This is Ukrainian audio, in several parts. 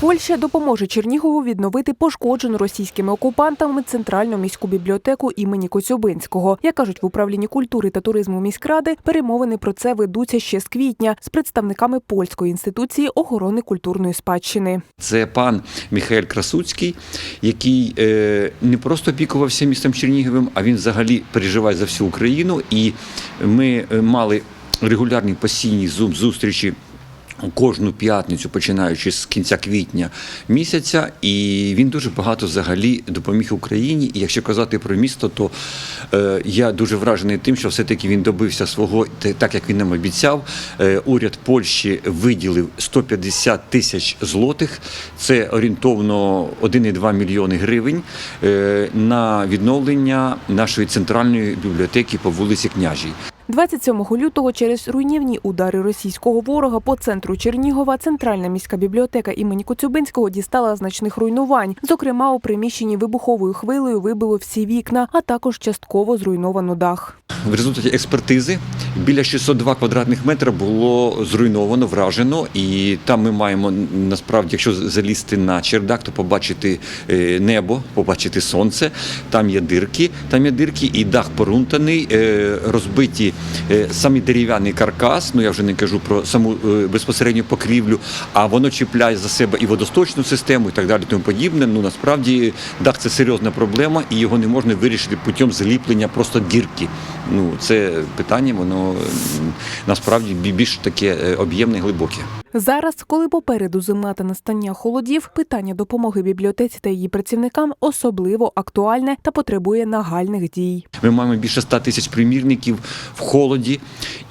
Польща допоможе Чернігову відновити пошкоджену російськими окупантами центральну міську бібліотеку імені Коцюбинського. Як кажуть в управлінні культури та туризму міськради, перемовини про це ведуться ще з квітня з представниками польської інституції охорони культурної спадщини. Це пан Михайль Красуцький, який е, не просто опікувався містом Черніговим, а він взагалі переживає за всю Україну. І ми е, мали регулярні постійні зум зустрічі. Кожну п'ятницю, починаючи з кінця квітня місяця, і він дуже багато взагалі допоміг Україні. І якщо казати про місто, то е, я дуже вражений тим, що все-таки він добився свого, так як він нам обіцяв. Е, уряд Польщі виділив 150 тисяч злотих, це орієнтовно 1,2 мільйони гривень е, на відновлення нашої центральної бібліотеки по вулиці Княжій. 27 лютого через руйнівні удари російського ворога по центру Чернігова центральна міська бібліотека імені Коцюбинського дістала значних руйнувань. Зокрема, у приміщенні вибуховою хвилею вибило всі вікна, а також частково зруйновано дах. В результаті експертизи біля 602 квадратних метра було зруйновано, вражено, і там ми маємо насправді, якщо залізти на чердак, то побачити е, небо, побачити сонце. Там є дирки, там є дирки, і дах порунтаний, е, розбиті е, самі дерев'яний каркас. Ну я вже не кажу про саму безпосередню покрівлю, а воно чіпляє за себе і водосточну систему, і так далі. Тому подібне. Ну насправді дах це серйозна проблема, і його не можна вирішити путем зліплення просто дірки. Ну, це питання, воно насправді більш таке е, об'ємне глибоке. Зараз, коли попереду зима та настання холодів, питання допомоги бібліотеці та її працівникам особливо актуальне та потребує нагальних дій. Ми маємо більше 100 тисяч примірників в холоді,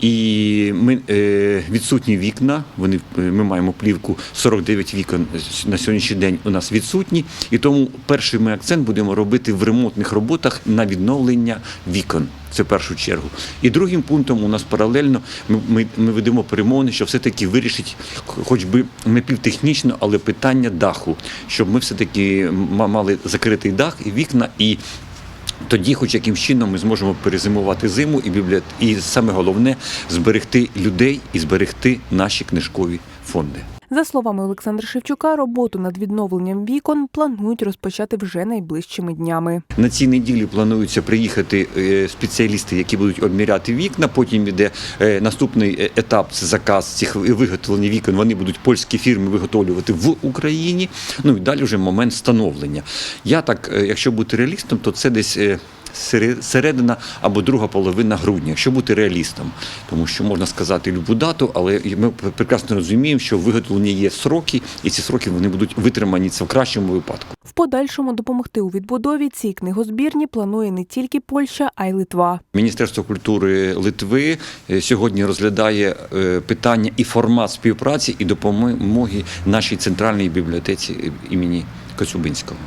і ми е, відсутні вікна. Вони е, ми маємо плівку 49 вікон на сьогоднішній день. У нас відсутні, і тому перший ми акцент будемо робити в ремонтних роботах на відновлення вікон. Це в першу чергу. І другим пунктом у нас паралельно ми, ми, ми ведемо перемовини, що все-таки вирішить, хоч би не півтехнічно, але питання даху, щоб ми все-таки м- мали закритий дах і вікна і. Тоді, хоч яким чином, ми зможемо перезимувати зиму і бібліот... і саме головне зберегти людей і зберегти наші книжкові фонди. За словами Олександра Шевчука, роботу над відновленням вікон планують розпочати вже найближчими днями. На цій неділі планується приїхати е, спеціалісти, які будуть обміряти вікна. Потім іде е, наступний е, етап це заказ цих виготовлення вікон. Вони будуть польські фірми виготовлювати в Україні. Ну і далі вже момент встановлення. Я так, якщо бути реалістом, то це десь. Е, Середина або друга половина грудня, якщо бути реалістом, тому що можна сказати любу дату, але ми прекрасно розуміємо, що в виготовленні є сроки, і ці сроки вони будуть витримані це в кращому випадку. В подальшому допомогти у відбудові цій книгозбірні планує не тільки Польща, а й Литва. Міністерство культури Литви е, сьогодні розглядає е, питання і формат співпраці і допомоги нашій центральній бібліотеці імені Коцюбинського.